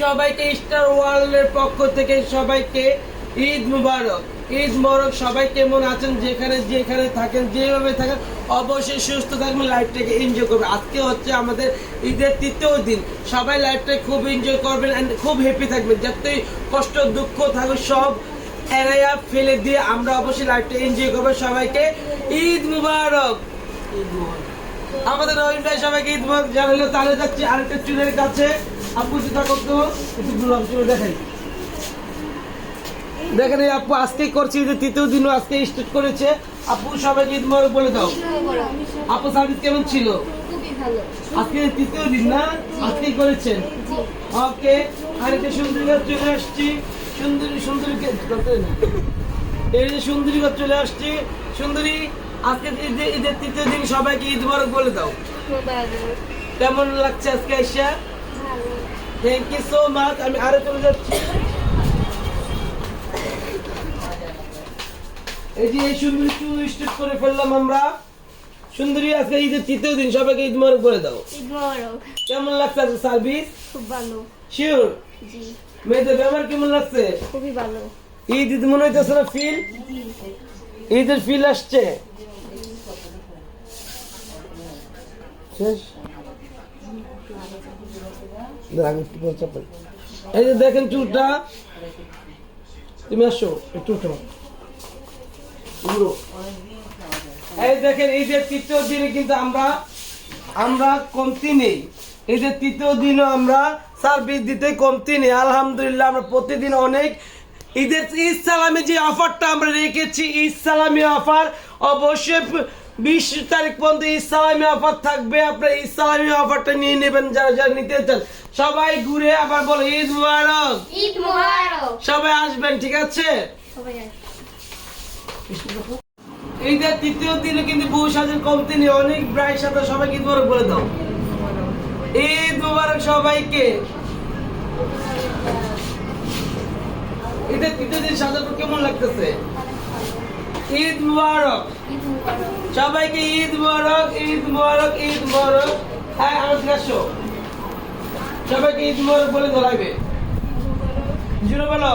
সবাইকে স্টার ওয়ার্ল্ডের পক্ষ থেকে সবাইকে ঈদ মুবারক। ঈদ মুবারক সবাই কেমন আছেন? যেখানে যেখানে থাকেন যেভাবে থাকেন অবশ্যই সুস্থ থাকবেন লাইফটাকে এনজয় করবেন। আজকে হচ্ছে আমাদের ঈদের তৃতীয় দিন। সবাই লাইফটাকে খুব এনজয় করবেন অ্যান্ড খুব হ্যাপি থাকবেন। যতই কষ্ট দুঃখ থাকুক সব এরাইয়া ফেলে দিয়ে আমরা অবশ্যই লাইফটা এনজয় করব। সবাইকে ঈদ মুবারক। ঈদ মুবারক। আমাদের রহিম ভাই সবাইকে ঈদ মুবারক জানালো। তাহলে যাচ্ছি আরেকটা চুলের কাছে। আপু যেটা করতো একটু গুলাম চুলে দেখাই দেখেন এই আপু আজকেই করছি যে তৃতীয় দিনও আজকে স্টার্ট করেছে। আপু সবাইকে ঈদ মুবারক বলে দাও। আপু সার্ভিস কেমন ছিল? আজকে তৃতীয় দিন না? আজকেই করেছেন ওকে আরেকটা সুন্দরী ঘর চলে আসছি। সুন্দরী সুন্দরী এই যে সুন্দরী ঘর চলে আসছি। সুন্দরী আজকে ঈদের তৃতীয় দিন সবাইকে ঈদ মুবারক বলে দাও। কেমন লাগছে আজকে আইসা? থ্যাংক ইউ সো মাচ আমি আরও চলে যাচ্ছি। এই যে এই সুন্দরী স্টেট করে ফেললাম আমরা। সুন্দরী আজকে ঈদের তৃতীয় দিন সবাইকে ঈদ মুবারক বলে দাও। ঈদ মোবারক। কেমন লাগছে আজকে সার্ভিস? খুব ভালো। শিওর জি। মেয়েদের ব্যবহার কেমন লাগছে? খুবই ভালো। ঈদ ঈদ মনে হইতেছে না ফিল ঈদের ফিল আসছে। শেষ দাঁড়ান, একটু পরে চাপাই। এই যে দেখেন চুলটা, তুমি। এই দেখেন, ঈদের তৃতীয় দিনে কিন্তু আমরা আমরা কমতি নেই। ঈদের তৃতীয় দিনও আমরা সার্ভিস দিতে কমতি নেই। আলহামদুলিল্লাহ, আমরা প্রতিদিন অনেক ঈদের ঈদ সালামে যে অফারটা আমরা রেখেছি, ঈদ সালামি অফার অবশ্যই বিশ তারিখ পর্যন্ত ঈদ সালামি অফার থাকবে। আপনার ঈদ সালামি অফারটা নিয়ে নেবেন যারা যারা নিতে চান। সবাই ঘুরে আবার বলো ঈদ মুবারক। ঈদ মোবারক। সবাই আসবেন ঠিক আছে? সবাই ঈদের তৃতীয় দিনে কিন্তু বহু সাজের কমতি নেই। অনেক ব্রাইট সাথে সবাইকে ঈদ মুবারক বলে দাও। ঈদ মুবারক সবাইকে। ঈদের তৃতীয় দিন সাজার কেমন লাগতেছে? ঈদ মুবারক। সবাইকে ঈদ মুবারক ঈদ মুবারক ঈদ মুবারক। হ্যাঁ আমার আসো। সবাইকে ঈদ মুবারক বলে ধরাইবে জুড়ে বলো।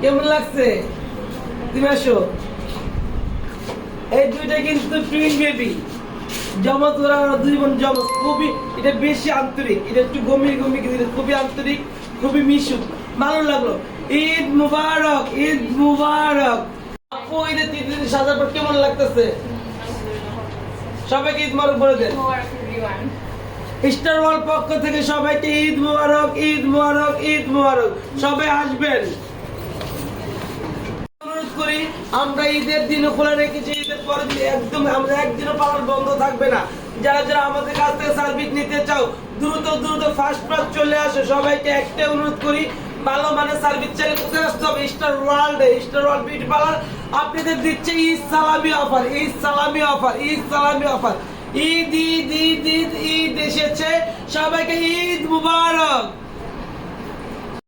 কেমন লাগছে? তুমি আসো। এই দুইটা কিন্তু টুইন বেবি জমা তোরা দুই বোন জমা। খুবই, এটা বেশি আন্তরিক। এটা একটু গম্ভীর গম্ভীর কিন্তু খুবই আন্তরিক, খুবই মিশুক। ভালো লাগল। ঈদ মুবারক ঈদ মুবারক। আপু ঈদের তিন দিন সাজার পর কেমন লাগতেছে? সবাইকে ঈদ মুবারক বলে দেন। স্টার ওয়ার্ল্ড পক্ষ থেকে সবাইকে ঈদ মুবারক ঈদ মুবারক ঈদ মুবারক। সবাই আসবেন। অনুরোধ করি আমরা ঈদের দিনও খোলা রেখেছি ঈদের পরের দিন একদম আমরা একদিনও পালন বন্ধ থাকবে না। যারা যারা আমাদের কাছ থেকে সার্ভিস নিতে চাও দ্রুত দ্রুত ফার্স্ট ফার্স্ট চলে আসো। সবাইকে একটাই অনুরোধ করি ভালো মানে সার্ভিস চাই। কোথায় আসতে হবে star world star world beauty parlour আপনাদের দিচ্ছে ঈদ সালামি অফার, ঈদ সালামি অফার, ঈদ সালামি অফার। ঈদ ঈদ ঈদ ঈদ ঈদ এসেছে। সবাইকে ঈদ মুবারক।